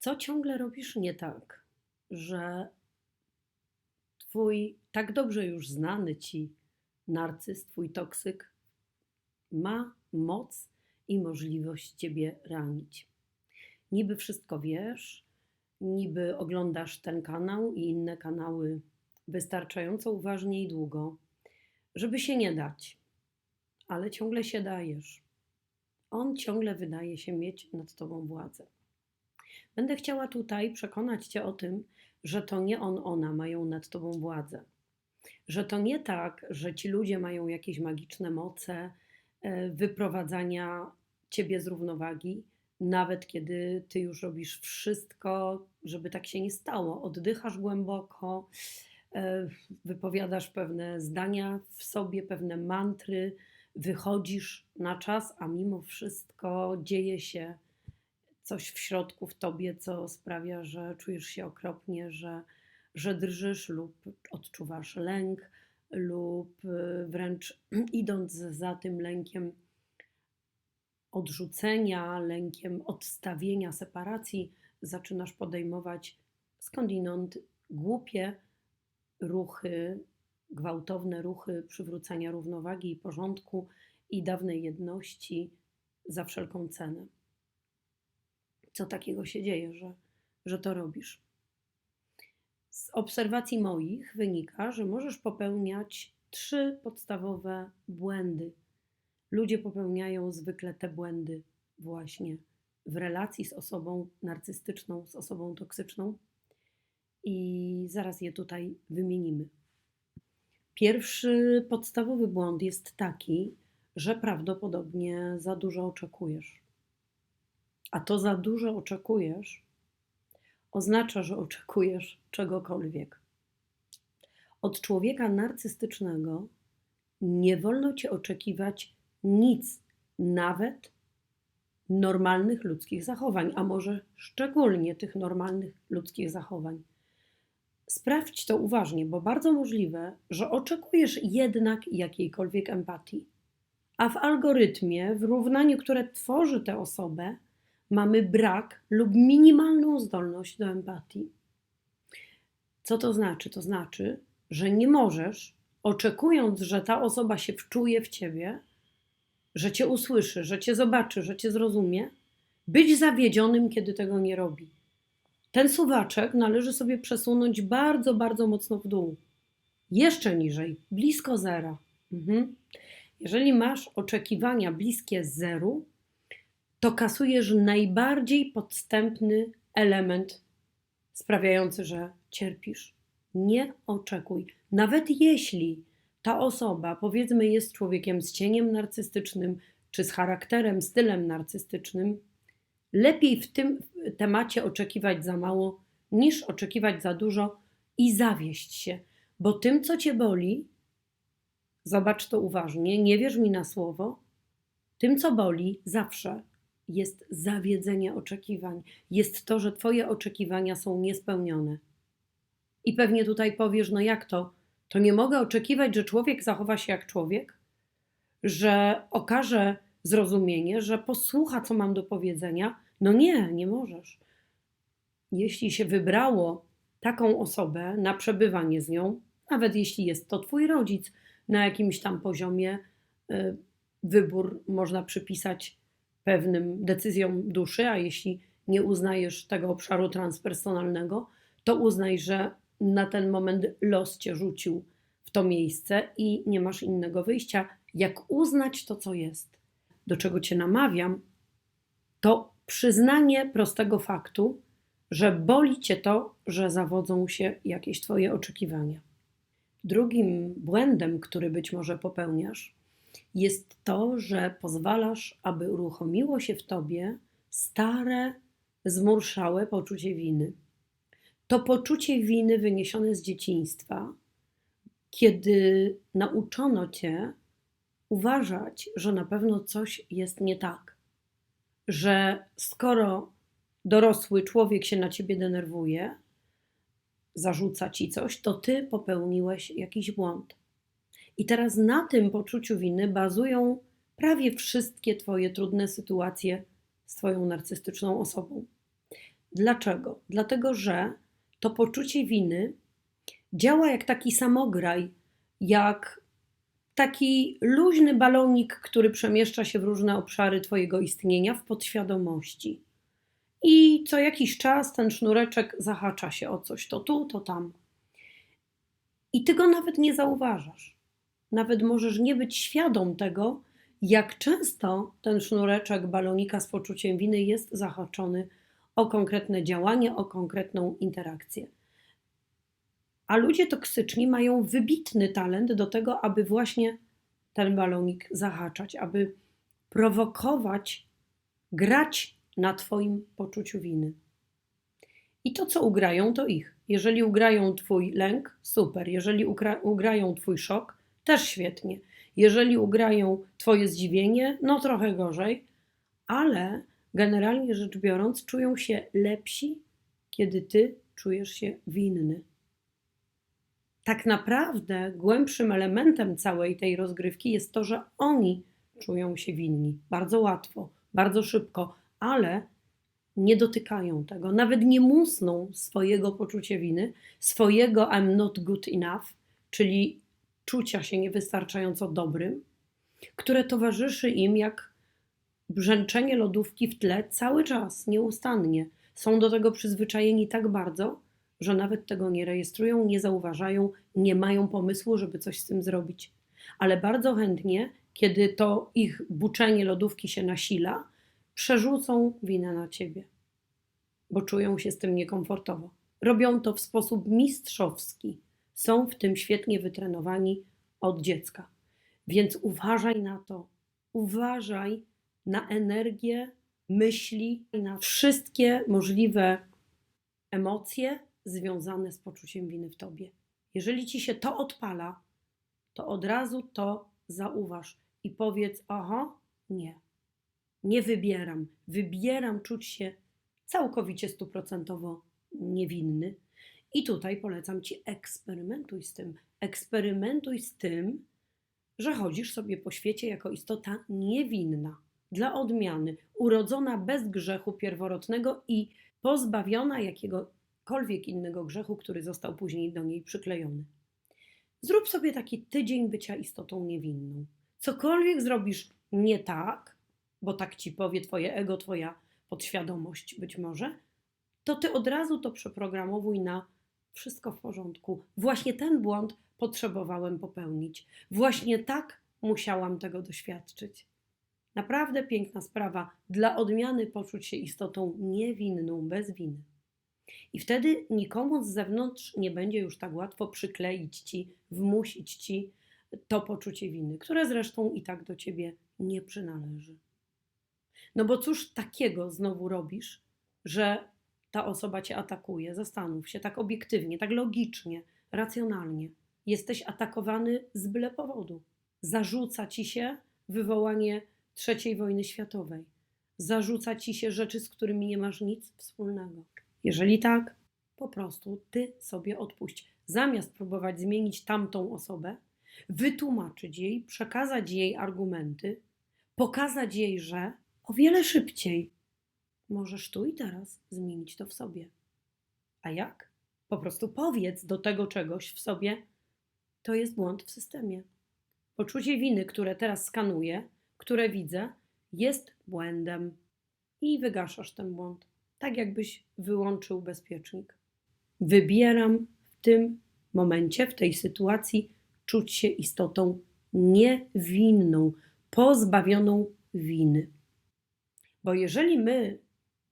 Co ciągle robisz nie tak, że twój tak dobrze już znany ci narcyz, twój toksyk ma moc i możliwość ciebie ranić? Niby wszystko wiesz, niby oglądasz ten kanał i inne kanały wystarczająco uważnie i długo, żeby się nie dać, ale ciągle się dajesz. On ciągle wydaje się mieć nad tobą władzę. Będę chciała tutaj przekonać cię o tym, że to nie on, ona mają nad tobą władzę. Że to nie tak, że ci ludzie mają jakieś magiczne moce e, wyprowadzania ciebie z równowagi, nawet kiedy ty już robisz wszystko, żeby tak się nie stało. Oddychasz głęboko, e, wypowiadasz pewne zdania w sobie, pewne mantry, wychodzisz na czas, a mimo wszystko dzieje się coś w środku w tobie, co sprawia, że czujesz się okropnie, że, że drżysz lub odczuwasz lęk, lub y, wręcz idąc za tym lękiem odrzucenia, lękiem odstawienia, separacji, zaczynasz podejmować skądinąd głupie ruchy, gwałtowne ruchy przywrócenia równowagi i porządku i dawnej jedności za wszelką cenę. Co takiego się dzieje, że, że to robisz? Z obserwacji moich wynika, że możesz popełniać trzy podstawowe błędy. Ludzie popełniają zwykle te błędy właśnie w relacji z osobą narcystyczną, z osobą toksyczną, i zaraz je tutaj wymienimy. Pierwszy podstawowy błąd jest taki, że prawdopodobnie za dużo oczekujesz. A to za dużo oczekujesz oznacza, że oczekujesz czegokolwiek. Od człowieka narcystycznego nie wolno ci oczekiwać nic, nawet normalnych ludzkich zachowań, a może szczególnie tych normalnych ludzkich zachowań. Sprawdź to uważnie, bo bardzo możliwe, że oczekujesz jednak jakiejkolwiek empatii. A w algorytmie, w równaniu, które tworzy tę osobę, mamy brak lub minimalną zdolność do empatii. Co to znaczy? To znaczy, że nie możesz, oczekując, że ta osoba się wczuje w ciebie, że cię usłyszy, że cię zobaczy, że cię zrozumie, być zawiedzionym, kiedy tego nie robi. Ten suwaczek należy sobie przesunąć bardzo, bardzo mocno w dół. Jeszcze niżej, blisko zera. Mhm. Jeżeli masz oczekiwania bliskie zeru, to kasujesz najbardziej podstępny element sprawiający, że cierpisz. Nie oczekuj. Nawet jeśli ta osoba, powiedzmy, jest człowiekiem z cieniem narcystycznym, czy z charakterem, stylem narcystycznym, lepiej w tym temacie oczekiwać za mało, niż oczekiwać za dużo i zawieść się. Bo tym, co cię boli, zobacz to uważnie, nie wierz mi na słowo, tym, co boli zawsze jest zawiedzenie oczekiwań, jest to, że Twoje oczekiwania są niespełnione. I pewnie tutaj powiesz, no jak to? To nie mogę oczekiwać, że człowiek zachowa się jak człowiek, że okaże zrozumienie, że posłucha, co mam do powiedzenia. No nie, nie możesz. Jeśli się wybrało taką osobę na przebywanie z nią, nawet jeśli jest to Twój rodzic, na jakimś tam poziomie y, wybór można przypisać pewnym decyzjom duszy, a jeśli nie uznajesz tego obszaru transpersonalnego, to uznaj, że na ten moment los cię rzucił w to miejsce i nie masz innego wyjścia, jak uznać to, co jest. Do czego cię namawiam, to przyznanie prostego faktu, że boli cię to, że zawodzą się jakieś twoje oczekiwania. Drugim błędem, który być może popełniasz, jest to, że pozwalasz, aby uruchomiło się w tobie stare, zmurszałe poczucie winy. To poczucie winy wyniesione z dzieciństwa, kiedy nauczono cię uważać, że na pewno coś jest nie tak. Że skoro dorosły człowiek się na ciebie denerwuje, zarzuca ci coś, to ty popełniłeś jakiś błąd. I teraz na tym poczuciu winy bazują prawie wszystkie Twoje trudne sytuacje z Twoją narcystyczną osobą. Dlaczego? Dlatego, że to poczucie winy działa jak taki samograj, jak taki luźny balonik, który przemieszcza się w różne obszary Twojego istnienia w podświadomości. I co jakiś czas ten sznureczek zahacza się o coś, to tu, to tam. I ty go nawet nie zauważasz. Nawet możesz nie być świadom tego, jak często ten sznureczek balonika z poczuciem winy jest zahaczony o konkretne działanie, o konkretną interakcję. A ludzie toksyczni mają wybitny talent do tego, aby właśnie ten balonik zahaczać, aby prowokować, grać na Twoim poczuciu winy. I to, co ugrają, to ich. Jeżeli ugrają Twój lęk, super. Jeżeli ugrają Twój szok, też świetnie. Jeżeli ugrają Twoje zdziwienie, no trochę gorzej, ale generalnie rzecz biorąc, czują się lepsi, kiedy Ty czujesz się winny. Tak naprawdę głębszym elementem całej tej rozgrywki jest to, że oni czują się winni bardzo łatwo, bardzo szybko, ale nie dotykają tego, nawet nie musną swojego poczucia winy, swojego I'm not good enough, czyli czucia się niewystarczająco dobrym, które towarzyszy im jak brzęczenie lodówki w tle cały czas, nieustannie. Są do tego przyzwyczajeni tak bardzo, że nawet tego nie rejestrują, nie zauważają, nie mają pomysłu, żeby coś z tym zrobić. Ale bardzo chętnie, kiedy to ich buczenie lodówki się nasila, przerzucą winę na ciebie, bo czują się z tym niekomfortowo. Robią to w sposób mistrzowski. Są w tym świetnie wytrenowani od dziecka. Więc uważaj na to. Uważaj na energię, myśli, na wszystkie możliwe emocje związane z poczuciem winy w tobie. Jeżeli ci się to odpala, to od razu to zauważ i powiedz: Aha, nie nie wybieram. Wybieram czuć się całkowicie stuprocentowo niewinny. I tutaj polecam ci eksperymentuj z tym. Eksperymentuj z tym, że chodzisz sobie po świecie jako istota niewinna, dla odmiany, urodzona bez grzechu pierworodnego i pozbawiona jakiegokolwiek innego grzechu, który został później do niej przyklejony. Zrób sobie taki tydzień bycia istotą niewinną. Cokolwiek zrobisz nie tak, bo tak ci powie twoje ego, twoja podświadomość być może, to ty od razu to przeprogramowuj na wszystko w porządku. Właśnie ten błąd potrzebowałem popełnić. Właśnie tak musiałam tego doświadczyć. Naprawdę piękna sprawa. Dla odmiany poczuć się istotą niewinną, bez winy. I wtedy nikomu z zewnątrz nie będzie już tak łatwo przykleić ci, wmusić ci to poczucie winy, które zresztą i tak do ciebie nie przynależy. No bo cóż takiego znowu robisz, że ta osoba cię atakuje? Zastanów się tak obiektywnie, tak logicznie, racjonalnie. Jesteś atakowany z byle powodu. Zarzuca ci się wywołanie III wojny światowej. Zarzuca ci się rzeczy, z którymi nie masz nic wspólnego. Jeżeli tak, po prostu ty sobie odpuść. Zamiast próbować zmienić tamtą osobę, wytłumaczyć jej, przekazać jej argumenty, pokazać jej, że o wiele szybciej. Możesz tu i teraz zmienić to w sobie. A jak? Po prostu powiedz do tego czegoś w sobie, to jest błąd w systemie. Poczucie winy, które teraz skanuję, które widzę, jest błędem. I wygaszasz ten błąd, tak jakbyś wyłączył bezpiecznik. Wybieram w tym momencie, w tej sytuacji, czuć się istotą niewinną, pozbawioną winy. Bo jeżeli my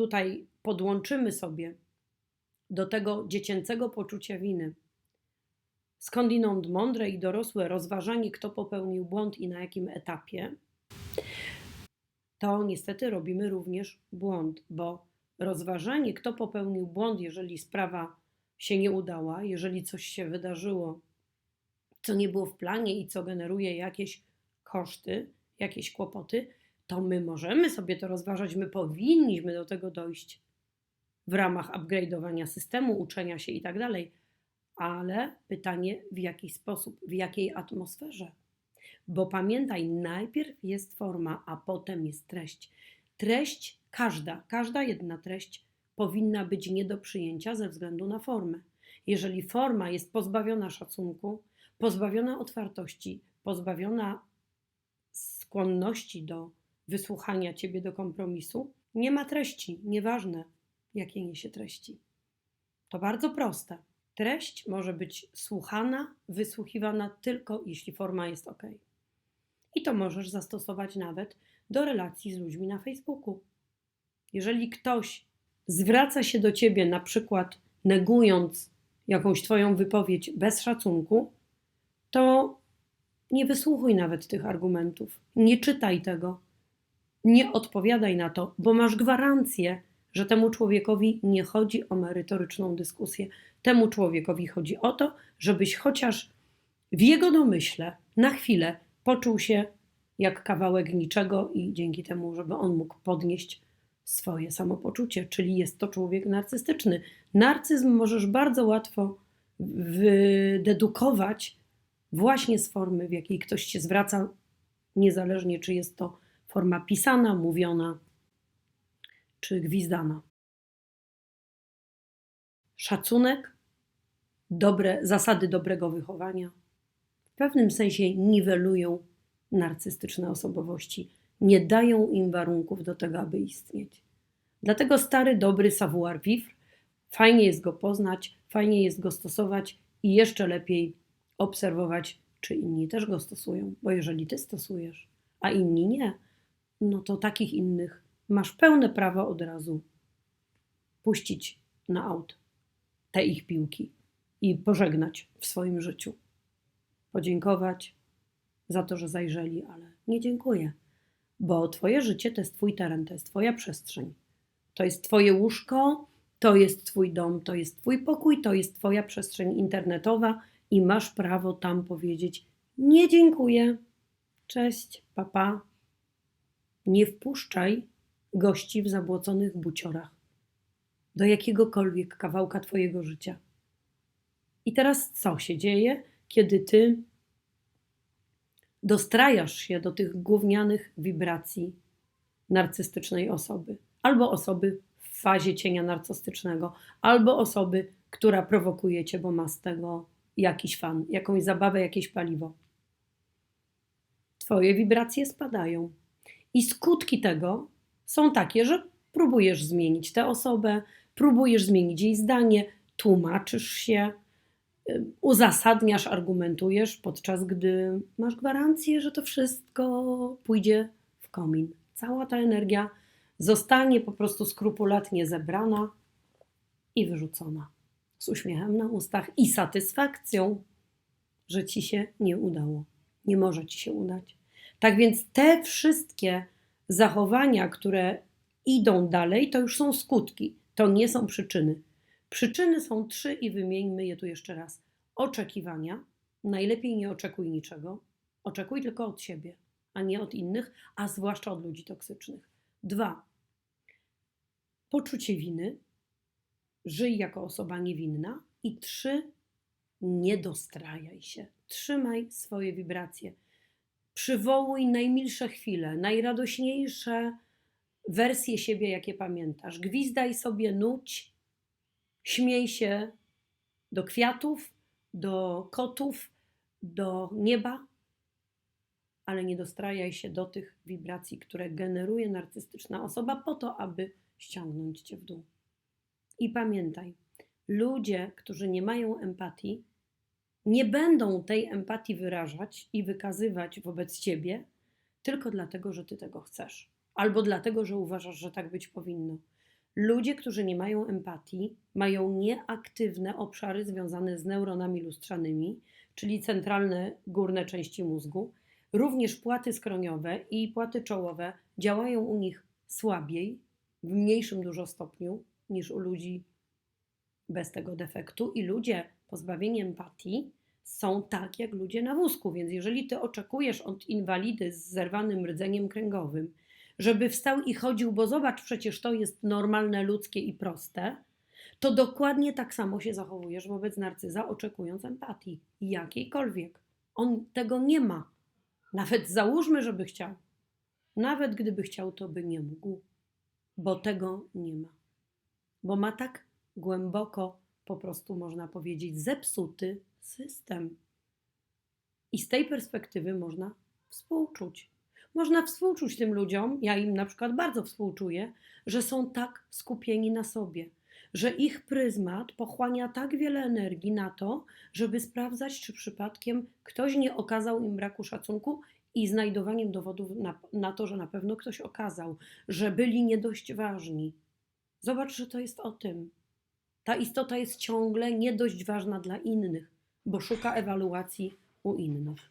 tutaj podłączymy sobie do tego dziecięcego poczucia winy, skądinąd mądre i dorosłe rozważanie, kto popełnił błąd i na jakim etapie, to niestety robimy również błąd, bo rozważanie, kto popełnił błąd, jeżeli sprawa się nie udała, jeżeli coś się wydarzyło, co nie było w planie i co generuje jakieś koszty, jakieś kłopoty, to my możemy sobie to rozważać, my powinniśmy do tego dojść w ramach upgrade'owania systemu, uczenia się i tak dalej. Ale pytanie, w jaki sposób, w jakiej atmosferze? Bo pamiętaj, najpierw jest forma, a potem jest treść. Treść, każda, każda jedna treść powinna być nie do przyjęcia ze względu na formę. Jeżeli forma jest pozbawiona szacunku, pozbawiona otwartości, pozbawiona skłonności do wysłuchania ciebie do kompromisu, nie ma treści, nieważne jakie niesie treści. To bardzo proste. Treść może być słuchana, wysłuchiwana tylko jeśli forma jest ok. I to możesz zastosować nawet do relacji z ludźmi na Facebooku. Jeżeli ktoś zwraca się do ciebie, na przykład negując jakąś Twoją wypowiedź bez szacunku, to nie wysłuchuj nawet tych argumentów, nie czytaj tego, nie odpowiadaj na to, bo masz gwarancję, że temu człowiekowi nie chodzi o merytoryczną dyskusję. Temu człowiekowi chodzi o to, żebyś chociaż w jego domyśle na chwilę poczuł się jak kawałek niczego i dzięki temu, żeby on mógł podnieść swoje samopoczucie, czyli jest to człowiek narcystyczny. Narcyzm możesz bardzo łatwo wydedukować właśnie z formy, w jakiej ktoś się zwraca, niezależnie czy jest to forma pisana, mówiona czy gwizdana. Szacunek, dobre, zasady dobrego wychowania w pewnym sensie niwelują narcystyczne osobowości, nie dają im warunków do tego, aby istnieć. Dlatego stary, dobry savoir vivre, fajnie jest go poznać, fajnie jest go stosować i jeszcze lepiej obserwować, czy inni też go stosują, bo jeżeli ty stosujesz, a inni nie, no to takich innych masz pełne prawo od razu puścić na aut te ich piłki i pożegnać w swoim życiu. Podziękować za to, że zajrzeli, ale nie dziękuję, bo Twoje życie to jest Twój teren, to jest Twoja przestrzeń. To jest Twoje łóżko, to jest Twój dom, to jest Twój pokój, to jest Twoja przestrzeń internetowa i masz prawo tam powiedzieć: Nie dziękuję, cześć, papa. Nie wpuszczaj gości w zabłoconych buciorach do jakiegokolwiek kawałka Twojego życia. I teraz co się dzieje, kiedy Ty dostrajasz się do tych gównianych wibracji narcystycznej osoby, albo osoby w fazie cienia narcystycznego, albo osoby, która prowokuje cię, bo ma z tego jakiś fan, jakąś zabawę, jakieś paliwo. Twoje wibracje spadają. I skutki tego są takie, że próbujesz zmienić tę osobę, próbujesz zmienić jej zdanie, tłumaczysz się, y, uzasadniasz, argumentujesz, podczas gdy masz gwarancję, że to wszystko pójdzie w komin. Cała ta energia zostanie po prostu skrupulatnie zebrana i wyrzucona z uśmiechem na ustach i satysfakcją, że ci się nie udało. Nie może ci się udać. Tak więc te wszystkie zachowania, które idą dalej, to już są skutki, to nie są przyczyny. Przyczyny są trzy i wymieńmy je tu jeszcze raz. Oczekiwania. Najlepiej nie oczekuj niczego. Oczekuj tylko od siebie, a nie od innych, a zwłaszcza od ludzi toksycznych. Dwa. Poczucie winy. Żyj jako osoba niewinna. I trzy. Nie dostrajaj się. Trzymaj swoje wibracje. Przywołuj najmilsze chwile, najradośniejsze wersje siebie, jakie pamiętasz. Gwizdaj sobie, nuć, śmiej się do kwiatów, do kotów, do nieba, ale nie dostrajaj się do tych wibracji, które generuje narcystyczna osoba, po to, aby ściągnąć cię w dół. I pamiętaj, ludzie, którzy nie mają empatii, nie będą tej empatii wyrażać i wykazywać wobec ciebie tylko dlatego, że ty tego chcesz, albo dlatego, że uważasz, że tak być powinno. Ludzie, którzy nie mają empatii, mają nieaktywne obszary związane z neuronami lustrzanymi, czyli centralne górne części mózgu. Również płaty skroniowe i płaty czołowe działają u nich słabiej, w mniejszym dużo stopniu niż u ludzi bez tego defektu, i ludzie pozbawieni empatii są tak jak ludzie na wózku. Więc jeżeli ty oczekujesz od inwalidy z zerwanym rdzeniem kręgowym, żeby wstał i chodził, bo zobacz, przecież to jest normalne, ludzkie i proste, to dokładnie tak samo się zachowujesz wobec narcyza, oczekując empatii, jakiejkolwiek. On tego nie ma. Nawet załóżmy, żeby chciał. Nawet gdyby chciał, to by nie mógł, bo tego nie ma. bo ma tak głęboko, po prostu można powiedzieć, zepsuty system. I z tej perspektywy można współczuć. Można współczuć tym ludziom, ja im na przykład bardzo współczuję, że są tak skupieni na sobie, że ich pryzmat pochłania tak wiele energii na to, żeby sprawdzać, czy przypadkiem ktoś nie okazał im braku szacunku i znajdowaniem dowodów na, na to, że na pewno ktoś okazał, że byli nie dość ważni. Zobacz, że to jest o tym. Ta istota jest ciągle nie dość ważna dla innych, bo szuka ewaluacji u innych.